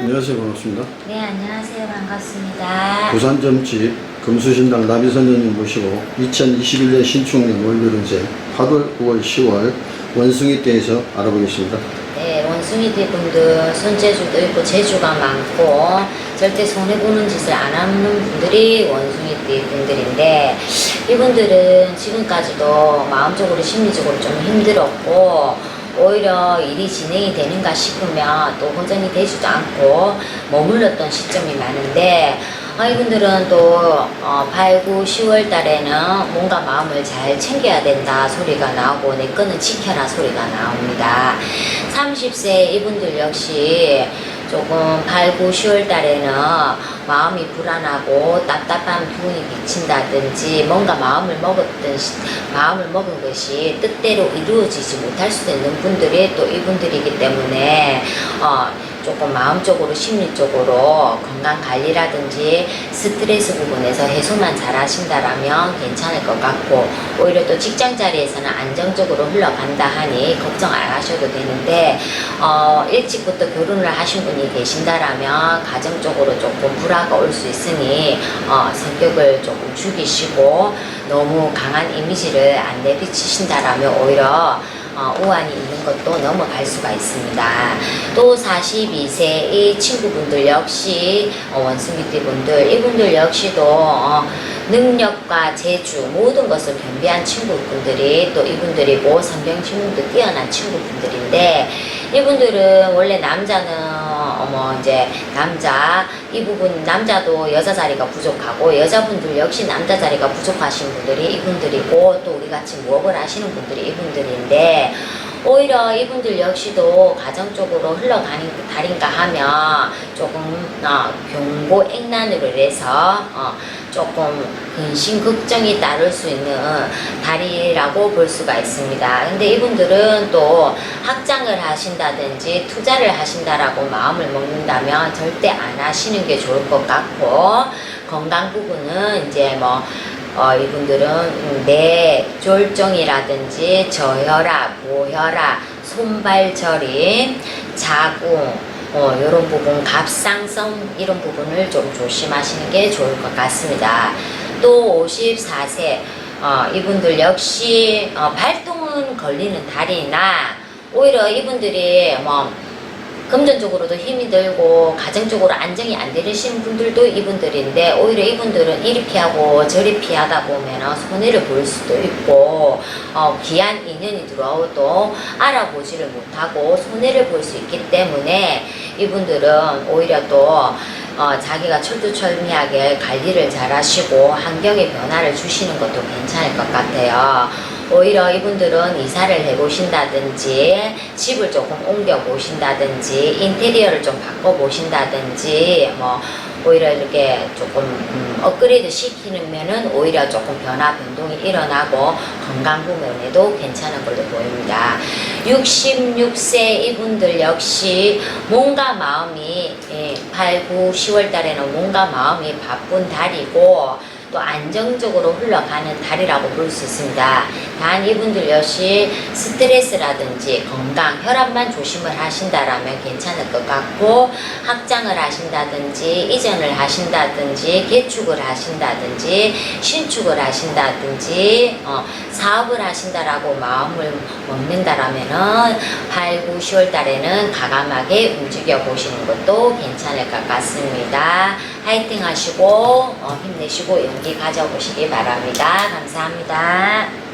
안녕하세요. 반갑습니다. 네, 안녕하세요. 반갑습니다. 부산점집 금수신당 나비선녀님 모시고 2021년 신축년 월요일제 8월, 9월, 10월 원숭이 떼에서 알아보겠습니다. 네, 원숭이 떼 분들 손재주도 있고 재주가 많고 절대 손해보는 짓을 안 하는 분들이 원숭이 띠 분들인데 이분들은 지금까지도 마음적으로 심리적으로 좀 힘들었고 오히려 일이 진행이 되는가 싶으면 또 호전이 되지도 않고 머물렀던 시점이 많은데 아, 이분들은 또 어, 8, 9, 10월 달에는 뭔가 마음을 잘 챙겨야 된다 소리가 나오고 내 거는 지켜라 소리가 나옵니다. 30세 이분들 역시 조금 8, 9, 10월 달에는 마음이 불안하고 답답한 기운이 비친다든지 뭔가 마음을 먹었던 시- 마음을 먹은 것이 뜻대로 이루어지지 못할 수도 있는 분들이 또 이분들이기 때문에 어, 조금 마음적으로 심리적으로 건강 관리라든지 스트레스 부분에서 해소만 잘 하신다라면 괜찮을 것 같고 오히려 또 직장 자리에서는 안정적으로 흘러간다 하니 걱정 안 하셔도 되는데 어, 일찍부터 결혼을 하신 분이 계신다라면 가정적으로 조금 불화가 올 수 있으니 어, 성격을 조금 죽이시고 너무 강한 이미지를 안 내비치신다라면 오히려 어, 우환이 있는 것도 넘어갈 수가 있습니다. 또 42세의 친구분들 역시 어, 원숭이띠 분들 이분들 역시도 어, 능력과 재주 모든 것을 겸비한 친구분들이 또 이분들이고 성경 친구도 뛰어난 친구분들인데 이분들은 원래 남자는 어머 이제 남자 이 부분 남자도 여자 자리가 부족하고 여자분들 역시 남자 자리가 부족하신 분들이 이분들이고 또 우리 같이 무업을 하시는 분들이 이분들인데 오히려 이분들 역시도 가정적으로 흘러가는 달인가 하면 조금 어, 경고 액난으로 인해서 어, 조금 근심 걱정이 따를 수 있는 달이라고 볼 수가 있습니다. 근데 이분들은 또 학장을 하신다든지 투자를 하신다라고 마음을 먹는다면 절대 안 하시는 게 좋을 것 같고 건강 부분은 이제 뭐 어, 이분들은 뇌졸중이라든지 저혈압, 고혈압, 손발 저림, 자궁 어, 이런 부분, 갑상선 이런 부분을 좀 조심하시는 게 좋을 것 같습니다. 또 54세 어, 이분들 역시 어, 발동은 걸리는 달이나 오히려 이분들이 뭐 금전적으로도 힘이 들고 가정적으로 안정이 안 되시는 분들도 이분들인데 오히려 이분들은 이리 피하고 저리 피하다 보면 손해를 볼 수도 있고 어, 귀한 인연이 들어와도 알아보지를 못하고 손해를 볼 수 있기 때문에 이분들은 오히려 또 어, 자기가 철두철미하게 관리를 잘 하시고 환경의 변화를 주시는 것도 괜찮을 것 같아요. 오히려 이분들은 이사를 해보신다든지 집을 조금 옮겨 보신다든지 인테리어를 좀 바꿔 보신다든지 뭐 오히려 이렇게 조금 음, 업그레이드 시키면은 오히려 조금 변화 변동이 일어나고 건강 부분에도 괜찮은 걸로 보입니다. 66세 이분들 역시 뭔가 마음이 예, 8, 9, 10월 달에는 뭔가 마음이 바쁜 달이고 또 안정적으로 흘러가는 달이라고 볼 수 있습니다. 단 이분들 역시 스트레스라든지 건강, 혈압만 조심을 하신다라면 괜찮을 것 같고 확장을 하신다든지 이전을 하신다든지 개축을 하신다든지 신축을 하신다든지 어, 사업을 하신다라고 마음을 먹는다라면은 8, 9, 10월 달에는 가감하게 움직여 보시는 것도 괜찮을 것 같습니다. 화이팅 하시고 어, 힘내시고 용기 가져보시기 바랍니다. 감사합니다.